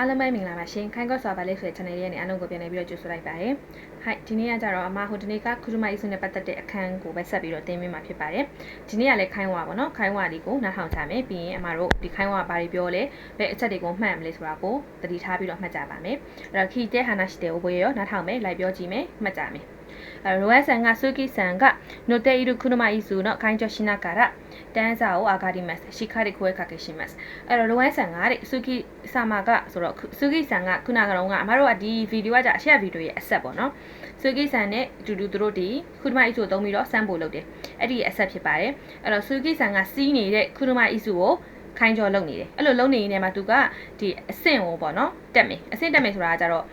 အားလုံးပဲမင်္ဂလာပါရှင်ခိုင်းကော့စွာပါလေးဆိုတဲ့ channel လေးနဲ့အားလုံးကိုပြန်လည်ပြီးတော့ကြိုဆိုလိုက်ပါတယ်။ဟိုက်ဒီနေ့ကကြတော့အမဟိုဒီနေ့ကခရုမိုက်အစုနဲ့ပတ်သက်တဲ့အခန်းကိုပဲဆက်ပြီးတော့တင်ပေးမှာဖြစ်ပါတယ်။ဒီနေ့ကလည်းခိုင်းဝါပေါ့နော်ခိုင်းဝါဒီကိုနားထောင်ကြမယ်ပြီးရင်အမတို့ဒီခိုင်းဝါဘာတွေပြောလဲဘယ်အချက်တွေကိုမှတ်မလဲဆိုတာကိုသတိထားပြီးတော့မှတ်ကြပါမယ်။အဲ့တော့ခီတဲဟာနာရှိတဲ့ဘွေရောနားထောင်မယ်လိုက်ပြောကြည့်မယ်မှတ်ကြမယ်။အဲ ရိုဝဲဆန်ကဆူကီဆန်ကနိုတေအီရူခုနမအီဆူနော်ခိုင်ကျော်ရှင်းနာကာရတန်းစာကိုအာဂါရီမတ်ရှိခါရီခွဲခါကေရှိမတ်အဲ့တော့ရိုဝဲဆန်ကတဲ့ဆူကီဆာမာကဆိုတော့ဆူကီဆန်ကခုနကတော့ကအမတို့ကဒီဗီဒီယိုကကြာအရှက်ဗီဒီယိုရဲ့အဆက်ပေါ့နော်ဆူကီဆန်နဲ့အတူတူသူတို့ဒီခုနမအီဆူသုံးပြီးတော့ဆန်ပို့လုပ်တယ်အဲ့ဒီအဆက်ဖြစ်ပါတယ်အဲ့တော့ဆူကီဆန်ကစီးနေတဲ့ခုနမအီဆူကိုခိုင်းကြော်လုပ်နေတယ်အဲ့လိုလုပ်နေရင်းနဲ့မှသူကဒီအဆင့်ကိုပေါ့နော်တက်မယ်အဆင့်တက်မယ်ဆိုတာကကြတော့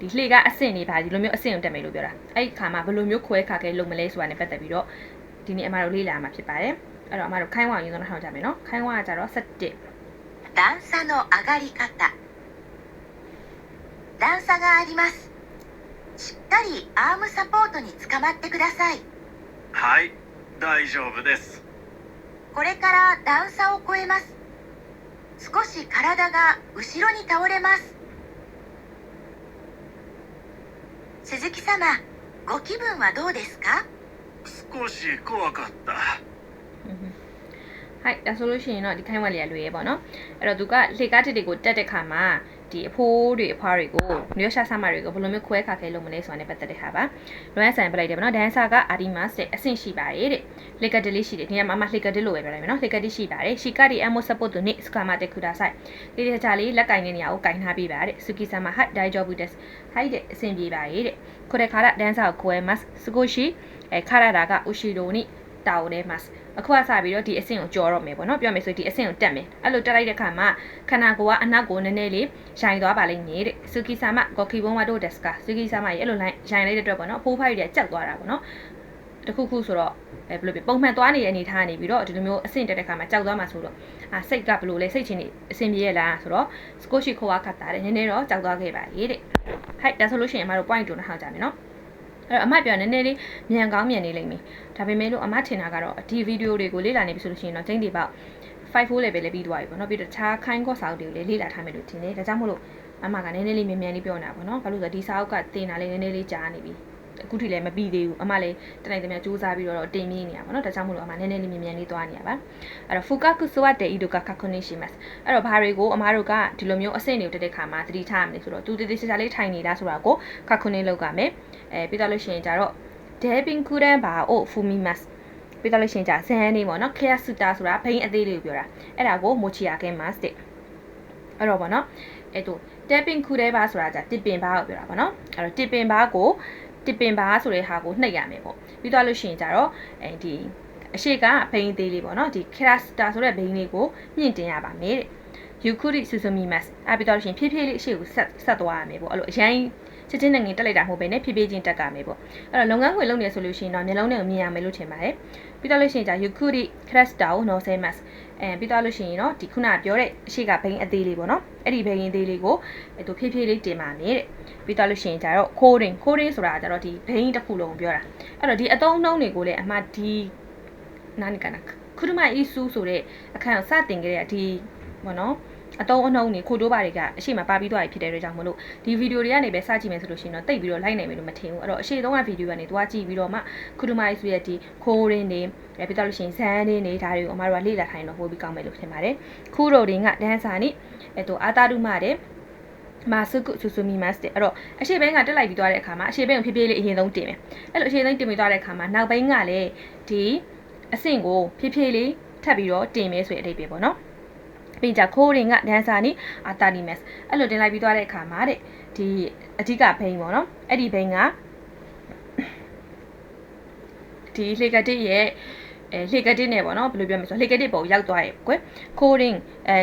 ဒီလှေကအဆင့်နေပါဒီလိုမျိုးအဆင့်ကိုတက်မယ်လို့ပြောတာအဲ့ဒီခါမှာဘယ်လိုမျိုးခွဲခါခဲလုပ်မလဲဆိုတာ ਨੇ ပတ်သက်ပြီးတော့ဒီနေ့အမတို့လေ့လာမှာဖြစ်ပါတယ်အဲ့တော့အမတို့ခိုင်းဝအောင်ယူတော့ထောင်ကြမယ်နော်ခိုင်းဝကကြတော့17段差の上がり方段差がありますしっかりアームサポートにつかまってくださいはい大丈夫ですこれから段差を越えます少し体が後ろに倒れます 鈴木様ご気分はどうですか少し怖かったはいဒါဆိုလို့ရှိရင်တော့ဒီခိုင်းဝက်လေးကလွယ်ရပေါ့နော်အဲ့တော့သူကလေကားတစ်တွေကိုတက်တဲ့ခါမှာ ဒီအဖိုးတွေအဖွားတွေကိုနျောရှာဆာမတွေကိုဘယ်လိုမျိုးခွဲခါခဲလုပ်မလဲဆိုတာနဲ့ပတ်သက်တဲ့ဟာပါလွမ်းဆန်ပြလိုက်တယ်ပေါ့နော်ဒန်ဆာကအာဒီမတ်စ်တဲ့အဆင့်ရှိပါတယ်တဲ့လေကတ်တလေးရှိတယ်ဒီကမှာမလေကတ်တလို့ပဲပြောလိုက်မယ်နော်လေကတ်တရှိပါတယ်ရှီကဒီအမိုဆပ်ပို့သူနိစကာမတက်ခူဒါဆိုင်ဒီတခြားလေးလက်ကင်တဲ့နေရာကိုကင်ထားပေးပါတဲ့ဆူကီဆာမဟတ်ဒိုင်ဂျောဘူးဒက်ဟိုက်တဲ့အဆင်ပြေပါတယ်တဲ့ခုတဲ့ခါရဒန်ဆာကိုခွဲမတ်စကိုရှိအဲခါရတာကဥရှိဒိုနိတာဝတဲ့မတ် အခုကစပြီးတော့ဒီအဆင့်ကိုကြော်တော့မယ်ပေါ့နော်ပြောမယ်ဆိုဒီအဆင့်ကိုတက်မယ်အဲ့လိုတက်လိုက်တဲ့ခါမှာခန္ဓာကိုယ်ကအနောက်ကိုနည်းနည်းလေးရိုင်သွားပါလိမ့်မယ်တဲ့ဆူကီဆာမဂေါ်ကီဘုံမတို့ဒက်စကာဆူကီဆာမရဲ့အဲ့လိုရိုင်လိုက်တဲ့အတွက်ပေါ့နော်ဖိုးဖိုက်တွေကြောက်သွားတာပေါ့နော်တခုခုဆိုတော့အဲဘယ်လိုပြပုံမှန်သွားနေတဲ့အနေထားနေပြီးတော့ဒီလိုမျိုးအဆင့်တက်တဲ့ခါမှာကြောက်သွားမှာဆိုတော့အာစိတ်ကဘယ်လိုလဲစိတ်ချင်းနေအဆင်ပြေရလားဆိုတော့စကိုရှိခွာခတ်တာတဲ့နည်းနည်းတော့ကြောက်သွားခဲ့ပါလေတဲ့ဟိုက်ဒါဆိုလို့ရှိရင်အမတို့ point တူနှောက်ကြမယ်နော် အဲ့တော့အမပြောနည်းနည်းလေးမြန်ကောင်းမြန်နေလိမ့်မယ်ဒါပေမဲ့လို့အမထင်တာကတော့ဒီဗီဒီယိုတွေကိုလေ့လာနေပြီဆိုလို့ရှိရင်တော့ကျင်းဒီပေါက်5 level လည်းပြီးသွားပြီပေါ့နော်ပြီးတော့တခြားခိုင်းကော့စာအုပ်တွေကိုလည်းလေ့လာထားမယ်လို့ထင်တယ်ဒါကြောင့်မို့လို့အမကနည်းနည်းလေးမြန်မြန်လေးပြောနေတာပေါ့နော်ဘာလို့လဲဆိုတော့ဒီစာအုပ်ကတင်တာလေးနည်းနည်းလေးကြားနေပြီ အခုထိလည်းမပြီးသေးဘူးအမလည်းတနိုင်တမန်စူးစမ်းပြီးတော့တင်မြင်နေရပါတော့ဒါကြောင့်မို့လို့အမနည်းနည်းလေးမြန်မြန်လေးသွားနေရပါအဲ့တော့ fukaku sowa de ido ga kakone shimasu အဲ့တော့ဘာတွေကိုအမတို့ကဒီလိုမျိုးအဆင့်တွေကိုတက်တဲ့ခါမှာသတိထားရမယ်ဆိုတော့သူတည်တည်ချာချာလေးထိုင်နေလားဆိုတာကို kakone လောက်ကမယ်အဲပြီးတော့လို့ရှိရင်ကြတော့ debin kudan ba o fumimasu ပြီးတော့လို့ရှိရင်ကြဇန်နေပေါ့နော် clear suta ဆိုတာဘိန်းအသေးလေးကိုပြောတာအဲ့ဒါကို mochi ya game mask တဲ့အဲ့တော့ပေါ့နော်အဲ့တော့ tapping ခုတဲ့ဘာဆိုတာじゃတစ်ပင်ဘာကိုပြောတာပေါ့နော်အဲ့တော့တစ်ပင်ဘာကို တစ်ပင်ပါဆိုတဲ့ဟာကိုနှိပ်ရမယ်ပေါ့ပြီးတော့လို့ရှိရင်ကြတော့အဲဒီအရှိကဘိန်းသေးလေးပေါ့နော်ဒီ cluster ဆိုတဲ့ဘိန်းလေးကိုမြင့်တင်ရပါမယ်တဲ့ Yukuri Suzumimas အဲ့ပြီးတော့လို့ရှိရင်ဖြည်းဖြည်းလေးအရှိကိုဆက်ဆက်သွားရမယ်ပေါ့အဲ့လိုအရင် ချက်ချင်းနဲ့ငင်တက်လိုက်တာမဟုတ်ဘဲနဲ့ဖြည်းဖြည်းချင်းတက်ကမယ်ပေါ့အဲ့တော့လုပ်ငန်းခွင်လုပ်နေဆိုလို့ရှိရင်တော့မျိုးလုံးနဲ့မြင်ရမယ်လို့ထင်ပါတယ်ပြီးတော့လို့ရှိရင်じゃ Yukuri Cluster ကို no semas အဲပြီးတော့လို့ရှိရင်တော့ဒီခုနပြောတဲ့အရှိကဘိန်းအသေးလေးပေါ့နော်အဲ့ဒီဘိန်းအသေးလေးကိုအဲသူဖြည်းဖြည်းလေးတင်ပါမယ်တဲ့ပြီးတော့လို့ရှိရင်じゃတော့ coding coding ဆိုတာကြတော့ဒီဘိန်းတစ်ခုလုံးပြောတာအဲ့တော့ဒီအသုံးနှုန်းတွေကိုလည်းအမှဒီနားနိကနာခုနမအီဆူဆိုတဲ့အခန်းကိုစတင်ခဲ့တဲ့ဒီဘောနော် အတုံးအနှုံးနေခိုတိုးပါတွေကအရှိမပါပြီးသွားပြီဖြစ်တဲ့အတွက်ကြောင့်မလို့ဒီဗီဒီယိုတွေကနေပဲစကြည့်မယ်ဆိုလို့ရှိရင်တော့တိတ်ပြီးတော့လိုက်နိုင်မယ်လို့မထင်ဘူးအဲ့တော့အရှိသုံးကဗီဒီယိုကနေသွားကြည့်ပြီးတော့မှခုဒမိုင်းစုရဲ့ဒီခိုးရင်းတွေအဲပြီးတော့လို့ရှိရင်ဇန်တွေနေဒါတွေကိုအမတို့ကလေ့လာထိုင်တော့ဟိုပြီးကောင်းမယ်လို့ထင်ပါတယ်ခုရိုတွေကဒန်ဆာနိအဲတော့အာတာဒုမတဲ့မာစုကုဆူဆူမီမတ်တဲ့အဲ့တော့အရှိဘင်းကတက်လိုက်ပြီးသွားတဲ့အခါမှာအရှိဘင်းကိုဖြည်းဖြည်းလေးအရင်ဆုံးတင်မယ်အဲ့လိုအရှိဘင်းတင်ပြီးသွားတဲ့အခါမှာနောက်ဘင်းကလည်းဒီအဆင့်ကိုဖြည်းဖြည်းလေးထပ်ပြီးတော့တင်မယ်ဆိုတဲ့အဓိပ္ပာယ်ပေါ့နော် ပြီးကြခိုးရင်ကဒန်ဆာနီအာတာနီမက်အဲ့လိုတင်လိုက်ပြီးသွားတဲ့အခါမှာတဲ့ဒီအဓိကဘိန်းပေါ့နော်အဲ့ဒီဘိန်းကဒီလေကတိရဲ့အဲလေကတိနဲ့ပေါ့နော်ဘယ်လိုပြောမလဲဆိုလေကတိပုံရောက်သွားရဲ့ကွယ်ခိုးရင်အဲ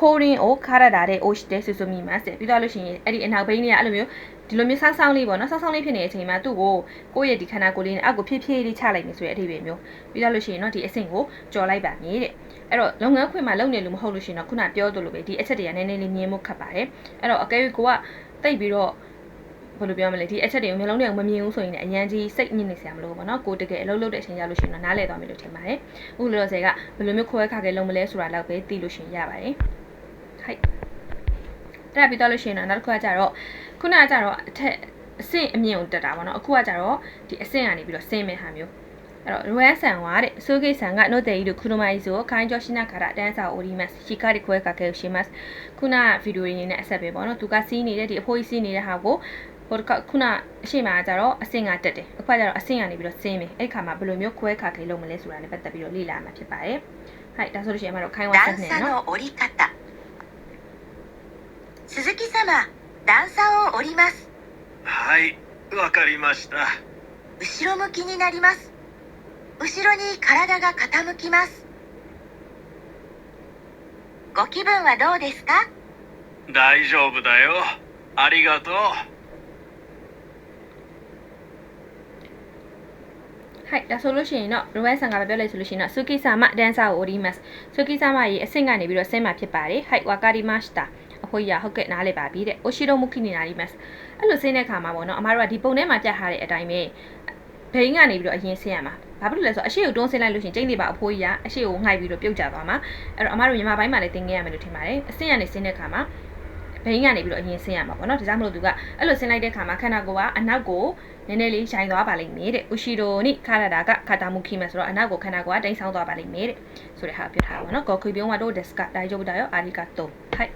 ခိုးရင်ကိုခါရတာတဲ့အိုရှ်တဲ့ဆူဆူမီမတ်ပြီးတော့လို့ရှိရင်အဲ့ဒီအနောက်ဘိန်းတွေကအဲ့လိုမျိုး ဒီလိုမျိုးဆောင်းဆောင်းလေးပေါ့နော်ဆောင်းဆောင်းလေးဖြစ်နေတဲ့အချိန်မှာသူ့ကိုကိုယ့်ရဲ့ဒီခန္ဓာကိုယ်လေးနဲ့အောက်ကိုဖြည်းဖြည်းလေးချလိုက်နေဆိုတဲ့အထိပဲမျိုးပြီးတော့လို့ရှိရင်တော့ဒီအဆင့်ကိုကြော်လိုက်ပါမြေတဲ့အဲ့တော့လုပ်ငန်းခွင်မှာလုပ်နေလို့မဟုတ်လို့ရှိရင်တော့ခုနပြောသလိုပဲဒီအချက်တွေကနည်းနည်းလေးမြင်မှုခတ်ပါတယ်အဲ့တော့အကယ်၍ကိုကတိတ်ပြီးတော့ဘယ်လိုပြောမလဲဒီအချက်တွေကိုမျိုးလုံးတွေကိုမမြင်ဘူးဆိုရင်လည်းအရန်ကြီးစိတ်ညစ်နေစရာမလိုဘူးပေါ့နော်ကိုတကယ်အလုပ်လုပ်တဲ့အချိန်ကြလို့ရှိရင်တော့နားလည်သွားမယ်လို့ထင်ပါတယ်အခုလောလောဆယ်ကဘယ်လိုမျိုးခွဲခါခဲလုံးမလဲဆိုတာတော့ပဲသိလို့ရှိရင်ရပါတယ်ဟိုက်အဲ့ဒါပြီးတော့လို့ရှိရင်တော့နောက်တစ်ခုကကြတော့ ခုနကကြတော့အထက်အဆင့်အမြင့်ကိုတက်တာပေါ့နော်အခုကကြတော့ဒီအဆင့်ကနေပြီးတော့ဆင်းမဲ့ဟာမျိုးအဲ့တော့ရိုယန်ဆန်はတဲ့ဆိုဂိဆန်ကနို့တေရီတို့ခုနမိုင်းဆိုခိုင်းကျော်ရှိနာခါရတန်းစာအိုဒီမတ်ရှီကာဒီခွဲကကဲရှိမတ်ခုနဗီဒီယိုရင်းနဲ့အဆက်ပဲပေါ့နော်သူကစီးနေတဲ့ဒီအဖိုးကြီးစီးနေတဲ့ဟာကိုဟိုတစ်ခါခုနအရှိမကကြတော့အဆင့်ကတက်တယ်အခုကကြတော့အဆင့်ကနေပြီးတော့ဆင်းမယ်အဲ့ခါမှာဘယ်လိုမျိုးခွဲခါခဲလုပ်မလဲဆိုတာလည်းပတ်သက်ပြီးတော့လေ့လာမှာဖြစ်ပါတယ်ဟိုက်ဒါဆိုလို့ရှိရင်အမတို့ခိုင်းဝါဆက် 段 နေ 差 နော် の折り方鈴木様 段差を折りますはいわかりました後ろ向きになります後ろに体が傾きますご気分はどうですか大丈夫だよありがとう ဟိုက်ဒါဆိုလို့ရှိရင်တော့ရိုဝဲဆန်ကပဲပြောလိုက်ဆိုလို့ရှိရင်တော့ဆူကီဆာမဒန်ဆာအိုဒီမတ်ဆူကီဆာမရေအဆင့်ကနေပြီးတော့ဆင်းမှာဖြစ်ပါတယ်ဟိုက်ဝါကာဒီမတ်တာ အခွေရဟုတ်ကဲ့နားလေပါပြီတဲ့အိုရှိရိုမူခီနီနာဒီမတ်အဲ့လိုဆင်းတဲ့ခါမှာပေါ့နော်အမားတို့ကဒီပုံထဲမှာပြထားတဲ့အတိုင်းပဲဘိန်းကနေပြီးတော့အရင်ဆင်းရမှာဘာဖြစ်လို့လဲဆိုတော့အရှိကိုတွန်းဆင်းလိုက်လို့ရှိရင်ကျိန်းလေးပါအဖိုးကြီးကအရှိကိုငှိုက်ပြီးတော့ပြုတ်ကျသွားမှာအဲ့တော့အမားတို့မြန်မာပိုင်းမှာလည်းသင်ခဲ့ရမယ်လို့ထင်ပါတယ်အဆင့်ကနေဆင်းတဲ့ခါမှာဘိန်းကနေပြီးတော့အရင်ဆင်းရမှာပေါ့နော်ဒါကြောင့်မလို့သူကအဲ့လိုဆင်းလိုက်တဲ့ခါမှာခန္ဓာကိုယ်ကအနောက်ကိုနည်းနည်းလေးရိုင်သွားပါလိမ့်မယ်တဲ့။ဥရှိရိုနိခါရတာကခါတာမှုခိမဆိုတော့အနောက်ကိုခန္ဓာကိုယ်ကတိမ်ဆောင်းသွားပါလိမ့်မယ်တဲ့။ဆိုတဲ့ဟာပြောထားပါဘောနော်။ဂေါ်ခွေပြုံးဝါတို့ဒက်စကဒါယုတ်ဒါရောအာရီကတိုဟိုက်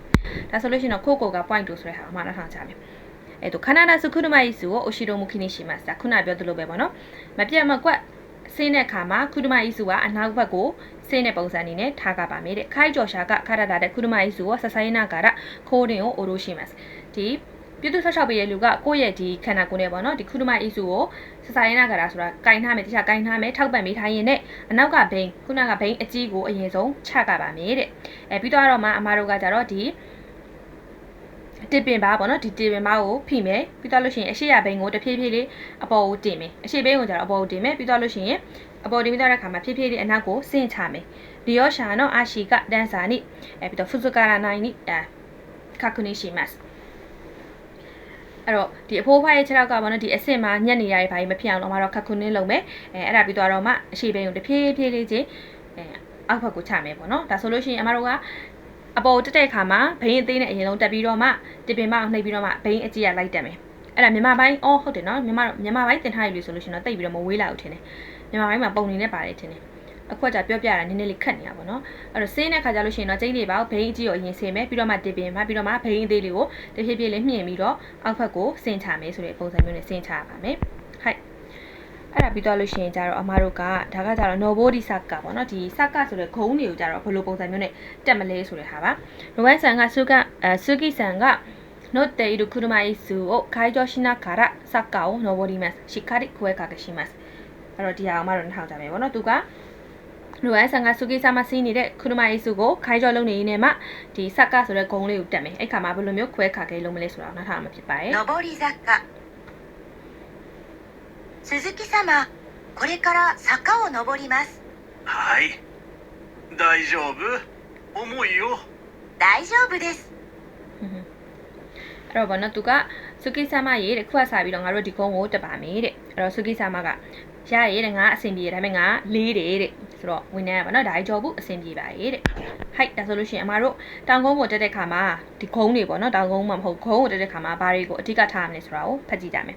ဒါဆိုလို့ရှိရင်တော့ခိုကိုက point 2ဆိုတဲ့ဟာအမှားနှထောင်ချမယ်။အဲတော့ခန္ဓာနာစုခုနမယိစုကိုဥရှိရိုမှုခိနိရှိမှာစခုနပြောသလိုပဲပေါ့နော်။မပြတ်မကွက်ဆင်းတဲ့ခါမှာခုဒမအီစုကအနောက်ဘက်ကိုဆင်းတဲ့ပုံစံအနေနဲ့ထားကပါမယ်တဲ့ခိုင်ကျော်ရှာကခရတာတဲ့ခုဒမအီစုကိုဆဆိုင်နာကာရခိုးတင်ကိုအိုရိုရှိမှာဒီပြုတုဆောက်ရှောက်ပေးတဲ့လူကကိုယ့်ရဲ့ဒီခန္ဓာကိုယ်နဲ့ပေါ့နော်ဒီခုဒမအီစုကိုဆဆိုင်နာကာရဆိုတာကင်ထားမယ်တခြားကင်ထားမယ်ထောက်ပံ့ပေးထားရင်နဲ့အနောက်ကဘိန်းခုနကဘိန်းအကြီးကိုအရင်ဆုံးချကပါမယ်တဲ့အဲပြီးတော့မှအမားတို့ကကြတော့ဒီ တစ်ပင်ပါပေါ့နော်ဒီတစ်ပင်ပါကိုဖိမယ်ပြီးတော့လို့ရှိရင်အရှိရဘိန်းကိုတဖြည်းဖြည်းလေးအပေါ်ကိုတင်မယ်အရှိဘိန်းကိုကြတော့အပေါ်ကိုတင်မယ်ပြီးတော့လို့ရှိရင်အပေါ်တင်ပြီးတော့တဲ့ခါမှာဖြည်းဖြည်းလေးအနောက်ကိုဆင့်ချမယ်ဒီယောရှာနော်အာရှိကဒန်ဆာနိအဲပြီးတော့ဖုဇူကာရာနိုင်နိအဲခါကူနီရှိမတ်အဲ့တော့ဒီအဖိုးဖွားရဲ့ခြေထောက်ကပေါ့နော်ဒီအဆင့်မှာညက်နေရတဲ့ဘာကြီးမဖြစ်အောင်တော့မတော့ခက်ခုနင်းလုံးမယ်အဲအဲ့ဒါပြီးတော့မှအရှိဘိန်းကိုတဖြည်းဖြည်းလေးချင်းအဲအောက်ဘက်ကိုချမယ်ပေါ့နော်ဒါဆိုလို့ရှိရင်အမတို့က အပေါ်တက်တဲ့ခါမှာဘိန်းအသေးနဲ့အရင်ဆုံးတက်ပြီးတော့မှတပင်မအောင်နှိပ်ပြီးတော့မှဘိန်းအကြီးကလိုက်တက်မယ်အဲ့ဒါမြန်မာပိုင်းအော်ဟုတ်တယ်နော်မြန်မာမြန်မာပိုင်းတင်ထားရလို့ဆိုလို့ရှိရင်တော့တိတ်ပြီးတော့မဝေးလာဘူးထင်တယ်မြန်မာပိုင်းမှာပုံနေနဲ့ပါတယ်ထင်တယ်အခုကကြပြောပြတာနည်းနည်းလေးခက်နေတာပေါ့နော်အဲ့တော့ဆင်းတဲ့ခါကျလို့ရှိရင်တော့ကျိန်းလေးပါဘိန်းအကြီးကိုအရင်ဆင်းမယ်ပြီးတော့မှတပင်မှပြီးတော့မှဘိန်းအသေးလေးကိုတဖြည်းဖြည်းလေးမြှင်ပြီးတော့အောက်ဘက်ကိုဆင်းချမယ်ဆိုတဲ့ပုံစံမျိုးနဲ့ဆင်းချရပါမယ်ဟိုက် အဲ့ဒါပြီးတော့လို့ရှိရင်ကြတော့အမားတို့ကဒါကကြတော့ nobody saka ပေါ့နော်ဒီ saka ဆိုတဲ့ဂုံးတွေကိုကြတော့ဘယ်လိုပုံစံမျိုးနဲ့တက်မလဲဆိုတဲ့ဟာပါロワンさんがスガあスギさんが乗っている車椅子を解除しながらサッカーを登りますしっかり声かけしますအဲ့တော့ဒီဟာအမတို့နှောက်ကြမယ်ပေါ့နော်သူကလူဝိုင်းဆန်ကစုကိစာမစီးနေတဲ့ခရမအိစုကိုခိုင်းကြောလုံးနေနေမှာဒီဆက်ကဆိုတဲ့ဂုံလေးကိုတက်မယ်အဲ့ခါမှာဘယ်လိုမျိုးခွဲခါခဲလုံးမလဲဆိုတာကိုနားထောင်မှာဖြစ်ပါတယ် 上り坂 鈴木様これから坂を登りますはい大丈夫重いよ大丈夫です အဲ့တော့ဘောနော်သူကစုကိစာမရေတဲ့ခုကစားပြီးတော့ငါတို့ဒီကုန်းကိုတက်ပါမယ်တဲ့အဲ့တော့စုကိစာမကရရေတဲ့ငါအဆင်ပြေတယ်ဒါပေမဲ့ငါလေးတယ်တဲ့ဆိုတော့ဝင်နေရပါနော်ဒါကြောဘူးအဆင်ပြေပါရဲ့တဲ့ ဟိုက်ဒါဆိုလို့ရှိရင်အမတို့တောင်ကုန်းကိုတက်တဲ့ခါမှာဒီကုန်းတွေပေါ့နော်တောင်ကုန်းမှာမဟုတ်ကုန်းကိုတက်တဲ့ခါမှာဘာတွေကိုအဓိကထားရမလဲဆိုတာကိုဖတ်ကြည့်ကြမယ်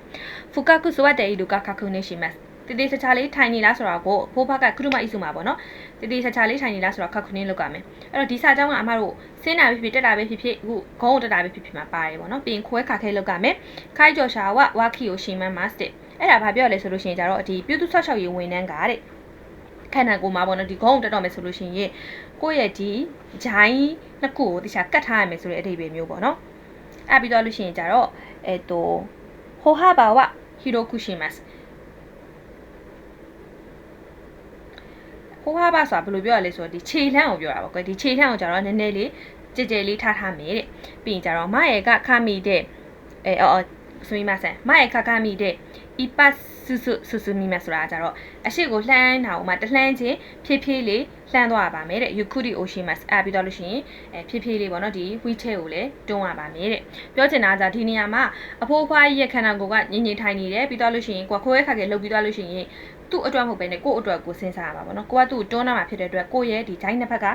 ဖူကာကုဆိုဝတ်တဲ့ဤလူကခခုနေရှိမတ်တတိချာချာလေးထိုင်နေလားဆိုတာကိုဖိုးဘကခရုမအီစုမှာပေါ့နော်တတိချာချာလေးထိုင်နေလားဆိုတော့ခခုနေလောက်ရမယ်အဲ့တော့ဒီစာကြောင်းကအမတို့စင်းတာပဲဖြစ်ဖြစ်တက်တာပဲဖြစ်ဖြစ်အခုဂုံးကိုတက်တာပဲဖြစ်ဖြစ်မှာပါတယ်ပေါ့နော်ပြီးရင်ခွဲခါခဲလောက်ရမယ်ခိုင်းကြော်ရှာဝဝါခီကိုရှင်မန်းမတ်တစ်အဲ့ဒါဘာပြောရလဲဆိုလို့ရှိရင်ကြတော့ဒီပြုစုဆောက်ရှောက်ရေးဝန်ထမ်းကတဲ့ ခန္ဓာကိုယ်မှာပေါ့နော်ဒီဂုံးကိုတက်တော့မယ်ဆိုလို့ရှိရင်ကိုယ့်ရဲ့ဒီဂျိုင်းနှစ်ခုကိုတခြားကတ်ထားရမယ်ဆိုတဲ့အဓိပ္ပာယ်မျိုးပေါ့နော်အဲ့ပြီးတော့လို့ရှိရင်ကြတော့အဲっとဟိုဟာဘာဝဟီရိုကူရှိမတ်ဟိုဟာဘာဆိုတာဘယ်လိုပြောရလဲဆိုတော့ဒီခြေလှမ်းကိုပြောတာပေါ့ကွဒီခြေလှမ်းကိုကြတော့နည်းနည်းလေးကြဲကြဲလေးထားထားမယ်တဲ့ပြီးရင်ကြတော့မရဲ့ကခမိတဲ့အဲအော်ဆိုမိမဆန်မရဲ့ကခမိတဲ့ อีปัสဆုဆုဆုဆုမိမယ်ဆိုတာကြတော့အရှိကိုလှမ်းတာဟိုမှာတလှမ်းချင်းဖြည်းဖြည်းလေးလှမ်းသွားပါမယ်တဲ့ Yukudi Oshimas အဲပြီးတော့လို့ရှိရင်အဲဖြည်းဖြည်းလေးပေါ့နော်ဒီ wheelchair ကိုလည်းတွန်းရပါမယ်တဲ့ပြောချင်တာကဒီနေရာမှာအဖိုးအဖွားကြီးရဲ့ခန္ဓာကိုယ်ကငြိမ်ငြိမ်ထိုင်နေတယ်ပြီးတော့လို့ရှိရင်ကိုယ်ခွဲခါခဲလှုပ်ပြီးတော့လို့ရှိရင်သူ့အတွက်မဟုတ်ပဲနဲ့ကိုယ့်အတွက်ကိုစဉ်းစားရပါဘောနော်ကိုကသူ့ကိုတွန်းလာမှာဖြစ်တဲ့အတွက်ကိုယ့်ရဲ့ဒီဂျိုင်းနှစ်ဖက်က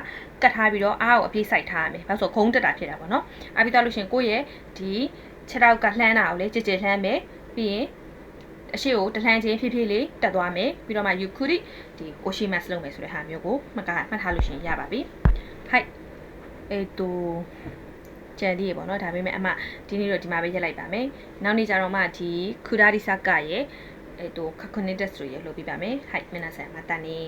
ကတ်ထားပြီးတော့အားကိုအပြေးဆိုင်ထားရမယ်ဘာလို့ဆိုခုံးတက်တာဖြစ်တာပေါ့နော်အားပြီးတော့လို့ရှိရင်ကိုယ့်ရဲ့ဒီခြေထောက်ကလှမ်းတာကိုလည်းကြည်ကြည်လှမ်းမယ်ပြီးရင် အရှိကိုတလှမ်းချင်းဖြည်းဖြည်းလေးတက်သွားမယ်ပြီးတော့မှ you could ဒီကိုရှိမတ်လုပ်မယ်ဆိုတဲ့ဟာမျိုးကိုမှတ်ကမှတ်ထားလို့ရှိရင်ရပါပြီဟိုက်အဲတူကြံသေးရေပေါ့နော်ဒါပေမဲ့အမဒီနေ့တော့ဒီမှာပဲရက်လိုက်ပါမယ်နောက်နေ့ကျတော့မှဒီခူဒါဒီဆာကရဲ့အဲတူခခုနီတက်စ်တွေရလို့ပြပါမယ်ဟိုက်မနဆန်မတန်နေ